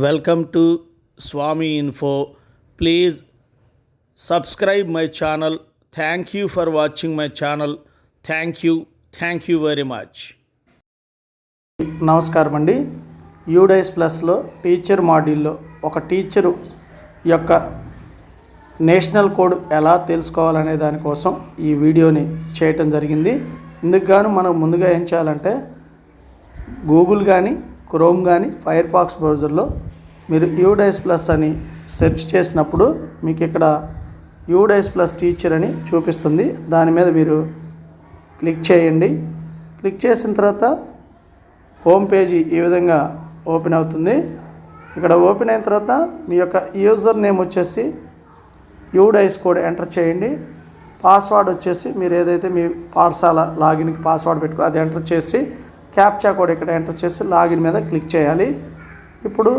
Welcome to Swami info. Please subscribe my channel. Thank you for watching my channel. Thank you. Thank you very much. నమస్కారం అండి. UDISE ప్లస్లో teacher మాడ్యూల్లో ఒక teacher యొక్క national code ఎలా తెలుసుకోవాలనే దానికోసం ఈ వీడియోని చేయటం జరిగింది. ఇందుకు గాను మనం ముందుగా ఏం చేయాలంటే గూగుల్ కానీ క్రోమ్ కానీ ఫైర్ ఫాక్స్ బ్రౌజర్లో మీరు యూడైస్ ప్లస్ అని సెర్చ్ చేసినప్పుడు మీకు ఇక్కడ యూడైస్ ప్లస్ టీచర్ అని చూపిస్తుంది. దాని మీద మీరు క్లిక్ చేయండి. క్లిక్ చేసిన తర్వాత హోమ్ పేజీ ఈ విధంగా ఓపెన్ అవుతుంది. ఇక్కడ ఓపెన్ అయిన తర్వాత మీ యొక్క యూజర్ నేమ్ వచ్చేసి యూడైస్ కోడ్ ఎంటర్ చేయండి. పాస్వర్డ్ వచ్చేసి మీరు ఏదైతే మీ పాఠశాల లాగిన్కి పాస్వర్డ్ పెట్టుకో అది ఎంటర్ చేసి క్యాప్చా కోడ్ ఇక్కడ ఎంటర్ చేసి లాగిన్ మీద క్లిక్ చేయాలి. ఇప్పుడు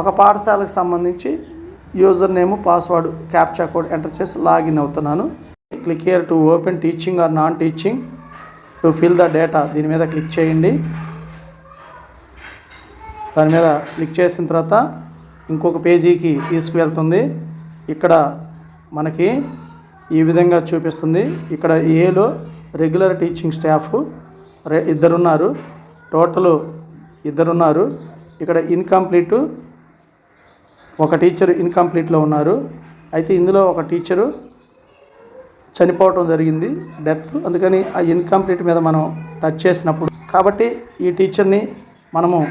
ఒక పాఠశాలకు సంబంధించి user name password captcha code enter చేసి లాగిన్ అవుతున్నాను. Click here to open teaching or non teaching. To fill the data దీని మీద క్లిక్ చేయండి. దాని మీద క్లిక్ చేసిన తర్వాత ఇంకొక పేజీకి తీసుకువెళ్తుంది. ఇక్కడ మనకి ఈ విధంగా చూపిస్తుంది. ఇక్కడ ఏలో రెగ్యులర్ టీచింగ్ స్టాఫ్ రే ఇద్దరున్నారు. టోటల్ ఇద్దరున్నారు. ఇక్కడ ఇన్కంప్లీట్ ఒక టీచర్ ఇన్కంప్లీట్లో ఉన్నారు. అయితే ఇందులో ఒక టీచరు చనిపోవటం జరిగింది డెత్. అందుకని ఆ ఇన్కంప్లీట్ మీద మనం టచ్ చేసినప్పుడు. కాబట్టి ఈ టీచర్ని మనము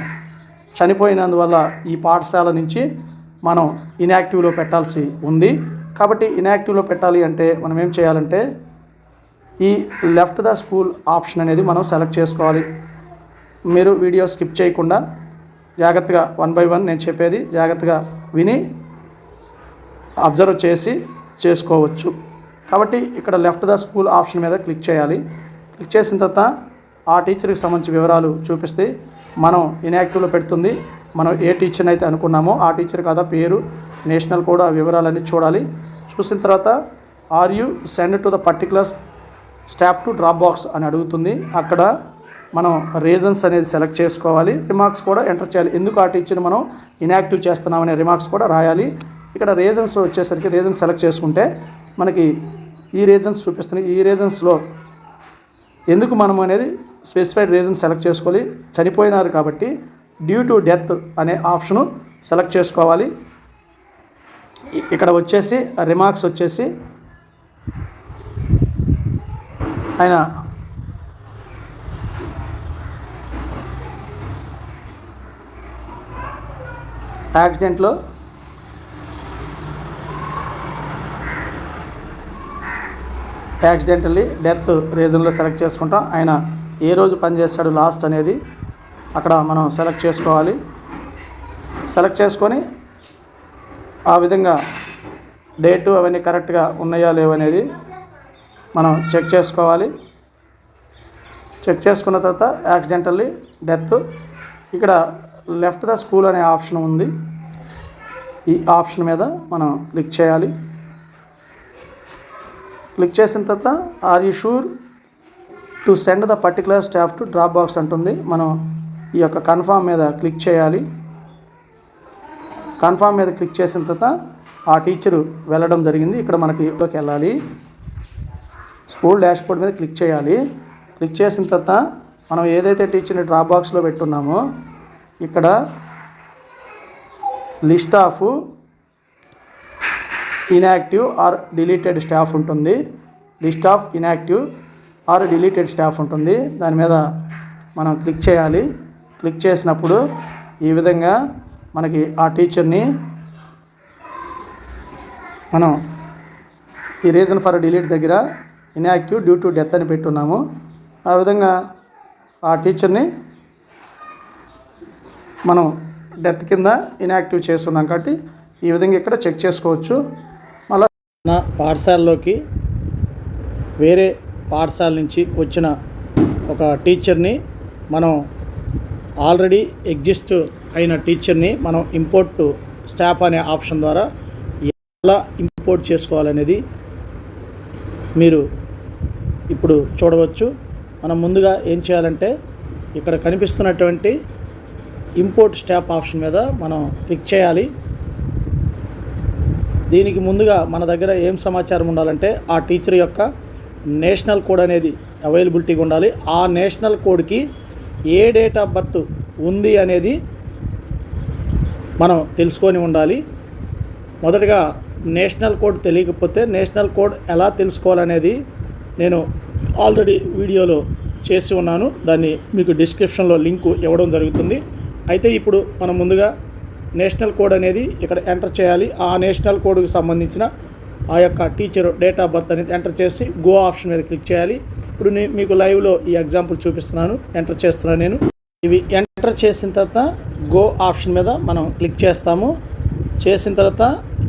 చనిపోయినందువల్ల ఈ పాఠశాల నుంచి మనం ఇన్యాక్టివ్లో పెట్టాల్సి ఉంది. కాబట్టి ఇన్యాక్టివ్లో పెట్టాలి అంటే మనం ఏం చేయాలంటే ఈ లెఫ్ట్ ద స్కూల్ ఆప్షన్ అనేది మనం సెలెక్ట్ చేసుకోవాలి. మీరు వీడియో స్కిప్ చేయకుండా జాగ్రత్తగా వన్ బై వన్ నేను చెప్పేది జాగ్రత్తగా విని అబ్జర్వ్ చేసి చేసుకోవచ్చు. కాబట్టి ఇక్కడ లెఫ్ట్ ద స్కూల్ ఆప్షన్ మీద క్లిక్ చేయాలి. క్లిక్ చేసిన తర్వాత ఆ టీచర్కి సంబంధించిన వివరాలు చూపిస్తే మనం ఇన్యాక్టివ్లో పెడుతుంది. మనం ఏ టీచర్ని అయితే అనుకున్నామో ఆ టీచర్ కదా పేరు నేషనల్ కూడా వివరాలన్నీ చూడాలి. చూసిన తర్వాత are you send to the particular stop to drop box అని అడుగుతుంది. అక్కడ మనం రీజన్స్ అనేది సెలెక్ట్ చేసుకోవాలి. రిమార్క్స్ కూడా ఎంటర్ చేయాలి. ఎందుకు ఆ టీచర్ని మనం ఇన్యాక్టివ్ చేస్తున్నామనే రిమార్క్స్ కూడా రాయాలి. ఇక్కడ రీజన్స్ వచ్చేసరికి రీజన్స్ సెలెక్ట్ చేసుకుంటే మనకి ఈ రీజన్స్ చూపిస్తున్నాయి. ఈ రీజన్స్లో ఎందుకు మనం అనేది స్పెసిఫైడ్ రీజన్ సెలెక్ట్ చేసుకోవాలి. చనిపోయినారు కాబట్టి డ్యూ టు డెత్ అనే ఆప్షను సెలెక్ట్ చేసుకోవాలి. ఇక్కడ వచ్చేసి రిమార్క్స్ వచ్చేసి ఆయన యాక్సిడెంట్లో యాక్సిడెంటల్లీ డెత్ రీజన్లో సెలెక్ట్ చేసుకుంటాం. ఆయన ఏ రోజు పనిచేస్తాడు లాస్ట్ అనేది అక్కడ మనం సెలెక్ట్ చేసుకోవాలి. సెలెక్ట్ చేసుకొని ఆ విధంగా డేటు అవన్నీ కరెక్ట్గా ఉన్నాయా లేవనేది మనం చెక్ చేసుకోవాలి. చెక్ చేసుకున్న తర్వాత యాక్సిడెంటల్లీ డెత్. ఇక్కడ లెఫ్ట్ ద స్కూల్ అనే ఆప్షన్ ఉంది. ఈ ఆప్షన్ మీద మనం క్లిక్ చేయాలి. క్లిక్ చేసిన తర్వాత are you sure to send the particular staff to drop box అంటుంది. మనం ఈ యొక్క కన్ఫామ్ మీద క్లిక్ చేయాలి. కన్ఫామ్ మీద క్లిక్ చేసిన తర్వాత ఆ టీచరు వెళ్ళడం జరిగింది. ఇక్కడ మనకి వెళ్ళాలి. స్కూల్ డాష్బోర్డ్ మీద క్లిక్ చేయాలి. క్లిక్ చేసిన తర్వాత మనం ఏదైతే టీచర్ని డ్రాప్ బాక్స్లో పెట్టున్నామో ఇక్కడ list of inactive or deleted staff ఉంటుంది. List of inactive or deleted staff ఉంటుంది. దాని మీద మనం క్లిక్ చేయాలి. క్లిక్ చేసినప్పుడు ఈ విధంగా మనకి ఆ టీచర్ని మనం ఈ రీజన్ ఫర్ డిలీట్ దగ్గర ఇన్యాక్టివ్ డ్యూ టు డెత్ అని పెట్టున్నాము. ఆ విధంగా ఆ టీచర్ని మనం డెత్ కింద ఇన్యాక్టివ్ చేస్తున్నాం కాబట్టి ఈ విధంగా ఇక్కడ చెక్ చేసుకోవచ్చు. మళ్ళీ నా పాఠశాలలోకి వేరే పాఠశాల నుంచి వచ్చిన ఒక టీచర్ని మనం ఆల్రెడీ ఎగ్జిస్ట్ అయిన టీచర్ని మనం ఇంపోర్ట్ స్టాఫ్ అనే ఆప్షన్ ద్వారా ఎలా ఇంపోర్ట్ చేసుకోవాలనేది మీరు ఇప్పుడు చూడవచ్చు. మనం ముందుగా ఏం చేయాలంటే ఇక్కడ కనిపిస్తున్నటువంటి ఇంపోర్ట్ స్టాప్ ఆప్షన్ మీద మనం క్లిక్ చేయాలి. దీనికి ముందుగా మన దగ్గర ఏం సమాచారం ఉండాలంటే ఆ టీచర్ యొక్క నేషనల్ కోడ్ అనేది అవైలబిలిటీగా ఉండాలి. ఆ నేషనల్ కోడ్కి ఏ డేట్ ఆఫ్ బర్త్ ఉంది అనేది మనం తెలుసుకొని ఉండాలి. మొదటగా నేషనల్ కోడ్ తెలియకపోతే నేషనల్ కోడ్ ఎలా తెలుసుకోవాలనేది నేను ఆల్రెడీ వీడియోలో చేసి ఉన్నాను. దాన్ని మీకు డిస్క్రిప్షన్లో లింకు ఇవ్వడం జరుగుతుంది. అయితే ఇప్పుడు మనం ముందుగా నేషనల్ కోడ్ అనేది ఇక్కడ ఎంటర్ చేయాలి. ఆ నేషనల్ కోడ్కి సంబంధించిన ఆ యొక్క టీచర్ డేట్ ఆఫ్ బర్త్ అనేది ఎంటర్ చేసి గో ఆప్షన్ మీద క్లిక్ చేయాలి. ఇప్పుడు నేను మీకు లైవ్లో ఈ ఎగ్జాంపుల్ చూపిస్తున్నాను. ఎంటర్ చేస్తున్నాను నేను. ఇవి ఎంటర్ చేసిన తర్వాత గో ఆప్షన్ మీద మనం క్లిక్ చేస్తాము. చేసిన తర్వాత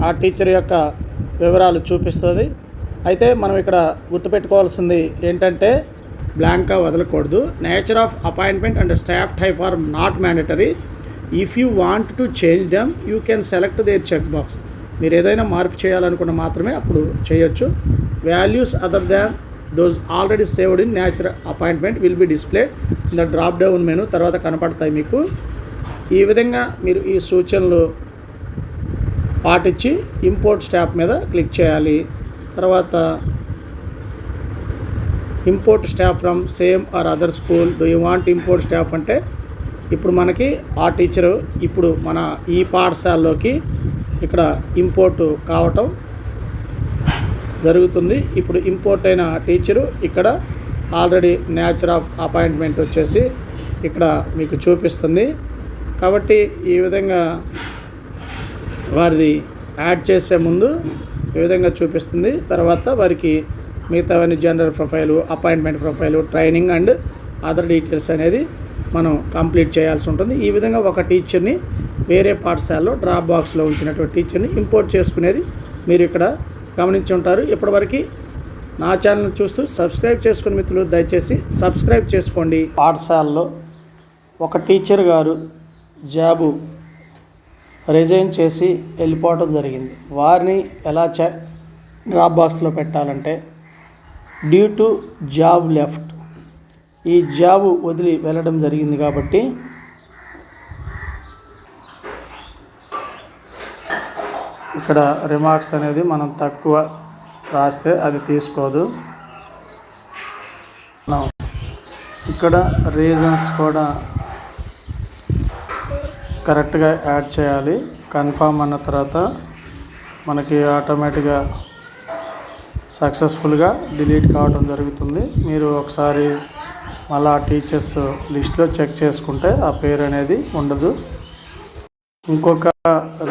ఆ టీచర్ యొక్క వివరాలు చూపిస్తుంది. అయితే మనం ఇక్కడ గుర్తుపెట్టుకోవాల్సింది ఏంటంటే బ్లాంక్గా వదలకూడదు. Nature of appointment and staff type or not mandatory if you want to change them you can select there check box మీరు ఏదైనా మార్పు చేయాలనుకున్న మాత్రమే అప్పుడు చేయొచ్చు. Values other than those already saved in natural appointment will be display in the drop down menu తర్వాత కనపడతాయి మీకు. ఈ విధంగా మీరు ఈ సూచనలు పాటించి ఇంపోర్ట్ స్టాప్ మీద క్లిక్ చేయాలి. తర్వాత import staff from same or other school do you want import staff అంటే ఇప్పుడు మనకి ఆ టీచరు ఇప్పుడు మన ఈ పాఠశాలలోకి ఇక్కడ ఇంపోర్ట్ కావటం జరుగుతుంది. ఇప్పుడు ఇంపోర్ట్ అయిన టీచరు ఇక్కడ ఆల్రెడీ న్యాచర్ ఆఫ్ అపాయింట్మెంట్ వచ్చేసి ఇక్కడ మీకు చూపిస్తుంది. కాబట్టి ఈ విధంగా వారిది యాడ్ చేసే ముందు ఈ విధంగా చూపిస్తుంది. తర్వాత వారికి మిగతావన్నీ general profile appointment profile training and other details అనేది మనం కంప్లీట్ చేయాల్సి ఉంటుంది. ఈ విధంగా ఒక టీచర్ని వేరే పాఠశాలలో డ్రాప్ బాక్స్లో ఉంచినటువంటి టీచర్ని ఇంపోర్ట్ చేసుకునేది మీరు ఇక్కడ గమనించి ఉంటారు. ఇప్పటివరకు నా ఛానల్ చూస్తూ సబ్స్క్రైబ్ చేసుకుని మిత్రులు దయచేసి సబ్స్క్రైబ్ చేసుకోండి. పాఠశాలలో ఒక టీచర్ గారు జాబు రిజైన్ చేసి వెళ్ళిపోవడం జరిగింది. వారిని ఎలా చే డ్రాప్ బాక్స్లో పెట్టాలంటే డ్యూ టు జాబ్ లెఫ్ట్. ఈ జాబ్ వదిలి వెళ్ళడం జరిగింది కాబట్టి ఇక్కడ రిమార్క్స్ అనేది మనం తక్కువ రాస్తే అది తీసుకోదు. ఇక్కడ రీజన్స్ కూడా కరెక్ట్గా యాడ్ చేయాలి. కన్ఫామ్ అన్న తర్వాత మనకి ఆటోమేటిక్గా సక్సెస్ఫుల్గా డిలీట్ కావడం జరుగుతుంది. మీరు ఒకసారి మళ్ళీ ఆ టీచర్స్ లిస్ట్లో చెక్ చేసుకుంటే ఆ పేరు అనేది ఉండదు. ఇంకొక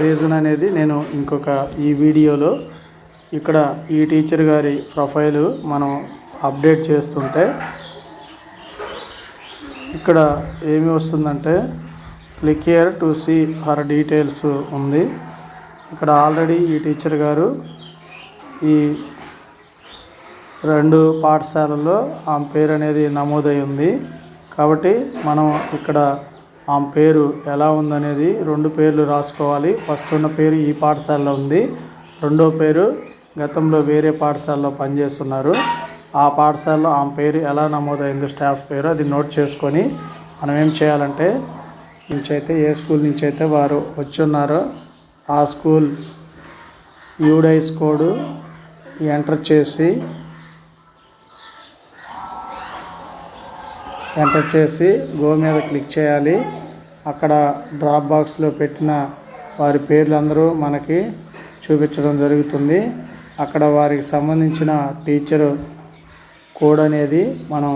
రీజన్ అనేది నేను ఇంకొక ఈ వీడియోలో ఇక్కడ ఈ టీచర్ గారి ప్రొఫైలు మనం అప్డేట్ చేస్తుంటే ఇక్కడ ఏమి వస్తుందంటే click here to see her details ఉంది. ఇక్కడ ఆల్రెడీ ఈ టీచర్ గారు ఈ రెండు పాఠశాలల్లో ఆమె పేరు అనేది నమోదై ఉంది. కాబట్టి మనం ఇక్కడ ఆమె పేరు ఎలా ఉందనేది రెండు పేర్లు రాసుకోవాలి. ఫస్ట్ ఉన్న పేరు ఈ పాఠశాలలో ఉంది. రెండో పేరు గతంలో వేరే పాఠశాలలో పనిచేస్తున్నారు. ఆ పాఠశాలలో ఆమె పేరు ఎలా నమోదైంది స్టాఫ్ పేరు అది నోట్ చేసుకొని మనం ఏం చేయాలంటే నుంచి అయితే ఏ స్కూల్ నుంచి అయితే వారు వచ్చి ఉన్నారో ఆ స్కూల్ యూడైస్ కోడ్ ఎంటర్ చేసి ఎంటర్ చేసి గో మీద క్లిక్ చేయాలి. అక్కడ డ్రాప్ బాక్స్లో పెట్టిన వారి పేర్లు అందరూ మనకి చూపించడం జరుగుతుంది. అక్కడ వారికి సంబంధించిన టీచరు కోడ్ అనేది మనం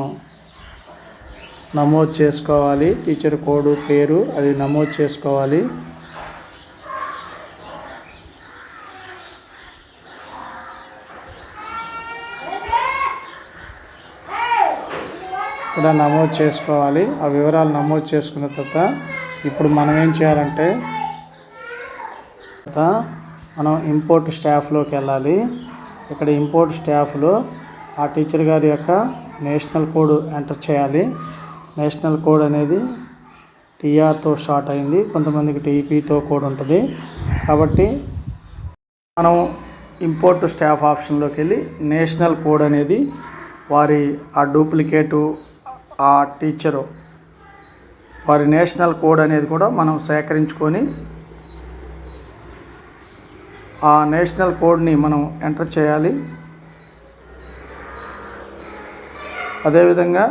నమోదు చేసుకోవాలి. టీచర్ కోడ్ పేరు అది నమోదు చేసుకోవాలి. ఇక్కడ నమోదు చేసుకోవాలి. ఆ వివరాలు నమోదు చేసుకున్న తర్వాత ఇప్పుడు మనం ఏం చేయాలంటే మనం ఇంపోర్ట్ స్టాఫ్లోకి వెళ్ళాలి. ఇక్కడ ఇంపోర్ట్ స్టాఫ్లో ఆ టీచర్ గారి యొక్క నేషనల్ కోడ్ ఎంటర్ చేయాలి. నేషనల్ కోడ్ అనేది టీఆర్తో స్టార్ట్ అయింది. కొంతమందికి టీపీతో కోడ్ ఉంటుంది. కాబట్టి మనం ఇంపోర్ట్ స్టాఫ్ ఆప్షన్లోకి వెళ్ళి నేషనల్ కోడ్ అనేది వారి ఆ డూప్లికేటు ఆ టీచరు వారి నేషనల్ కోడ్ అనేది కూడా మనం సేకరించుకొని ఆ నేషనల్ కోడ్ని మనం ఎంటర్ చేయాలి. అదేవిధంగా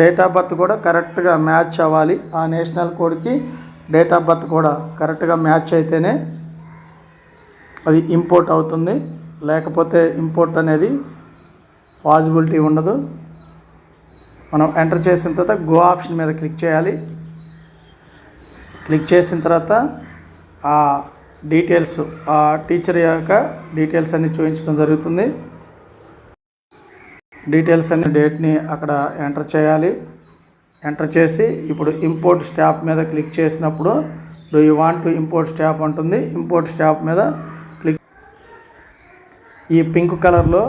డేట్ ఆఫ్ బర్త్ కూడా కరెక్ట్గా మ్యాచ్ అవ్వాలి. ఆ నేషనల్ కోడ్కి డేట్ ఆఫ్ బర్త్ కూడా కరెక్ట్గా మ్యాచ్ అయితేనే అది ఇంపోర్ట్ అవుతుంది. లేకపోతే ఇంపోర్ట్ అనేది పాసిబిలిటీ ఉండదు. మనం ఎంటర్ చేసిన తర్వాత గో ఆప్షన్ మీద క్లిక్ చేయాలి. క్లిక్ చేసిన తర్వాత ఆ డీటెయిల్స్ ఆ టీచర్ యొక్క డీటెయిల్స్ అన్ని చూపించడం జరుగుతుంది. డీటెయిల్స్ అనే డేట్ని అక్కడ ఎంటర్ చేయాలి. ఎంటర్ చేసి ఇప్పుడు ఇంపోర్ట్ స్టాప్ మీద క్లిక్ చేసినప్పుడు do you want to import staff ఉంటుంది ఇంపోర్ట్ స్టాప్ మీద క్లిక్ ఈ పింక్ కలర్లో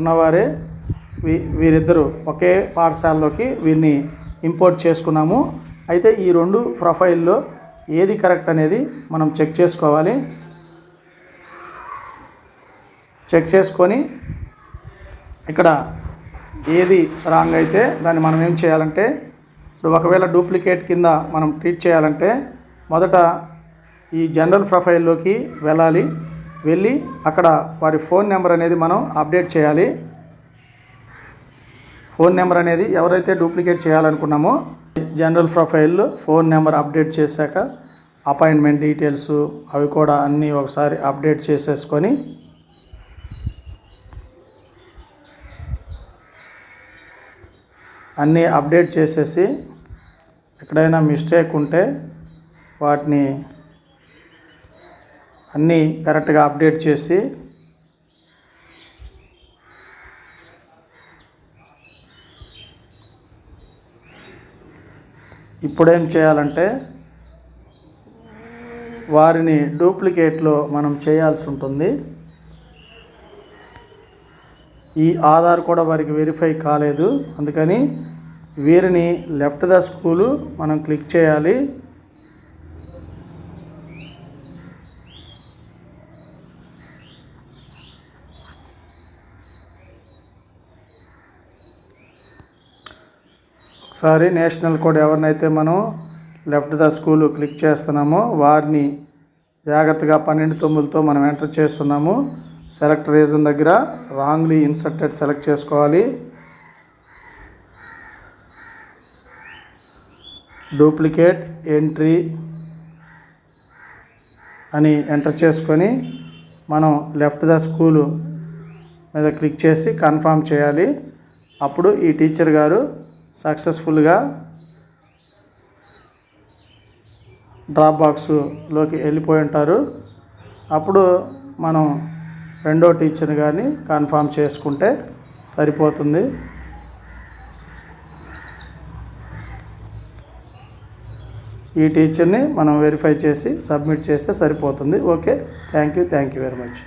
ఉన్నవారే వీ వీరిద్దరూ ఒకే పాఠశాలలోకి వీరిని ఇంపోర్ట్ చేసుకున్నాము. అయితే ఈ రెండు ప్రొఫైల్లో ఏది కరెక్ట్ అనేది మనం చెక్ చేసుకోవాలి. చెక్ చేసుకొని ఇక్కడ ఏది రాంగ్ అయితే దాన్ని మనం ఏం చేయాలంటే ఇప్పుడు ఒకవేళ డూప్లికేట్ కింద మనం ట్రీట్ చేయాలంటే మొదట ఈ జనరల్ ప్రొఫైల్లోకి వెళ్ళాలి. వెళ్ళి అక్కడ వారి ఫోన్ నెంబర్ అనేది మనం అప్డేట్ చేయాలి. ఫోన్ నెంబర్ అనేది ఎవరైతే duplicate చేయాలనుకున్నామో general profile phone number update చేశాక అపాయింట్మెంట్ డీటెయిల్స్ అవి కూడా అన్నీ ఒకసారి అప్డేట్ చేసేసుకొని అన్నీ అప్డేట్ చేసేసి ఎక్కడైనా మిస్టేక్ ఉంటే వాటిని అన్నీ కరెక్ట్గా అప్డేట్ చేసి ఇప్పుడేం చేయాలంటే వారిని డూప్లికేట్లో మనం చేయాల్సి ఉంటుంది. ఈ ఆధార్ కూడా వారికి వెరిఫై కాలేదు. అందుకని వీరిని లెఫ్ట్ ద స్కూలు మనం క్లిక్ చేయాలి. ఒకసారి నేషనల్ కోడ్ ఎవరినైతే మనం లెఫ్ట్ ద స్కూల్ క్లిక్ చేస్తున్నామో వారిని జాగ్రత్తగా పన్నెండు తొమ్మిదితో మనం ఎంటర్ చేస్తున్నాము. సెలెక్ట్ రీజన్ దగ్గర రాంగ్లీ ఇన్సర్టెడ్ సెలెక్ట్ చేసుకోవాలి. డూప్లికేట్ ఎంట్రీ అని ఎంటర్ చేసుకొని మనం లెఫ్ట్ ద స్కూలు మీద క్లిక్ చేసి కన్ఫర్మ్ చేయాలి. అప్పుడు ఈ టీచర్ గారు సక్సెస్ఫుల్గా డ్రాప్ బాక్స్లోకి వెళ్ళిపోయి ఉంటారు. అప్పుడు మనం రెండో టీచర్ కానీ కన్ఫర్మ్ చేసుకుంటే సరిపోతుంది. ఈ టీచర్ని మనం వెరిఫై చేసి సబ్మిట్ చేస్తే సరిపోతుంది. Okay thank you thank you very much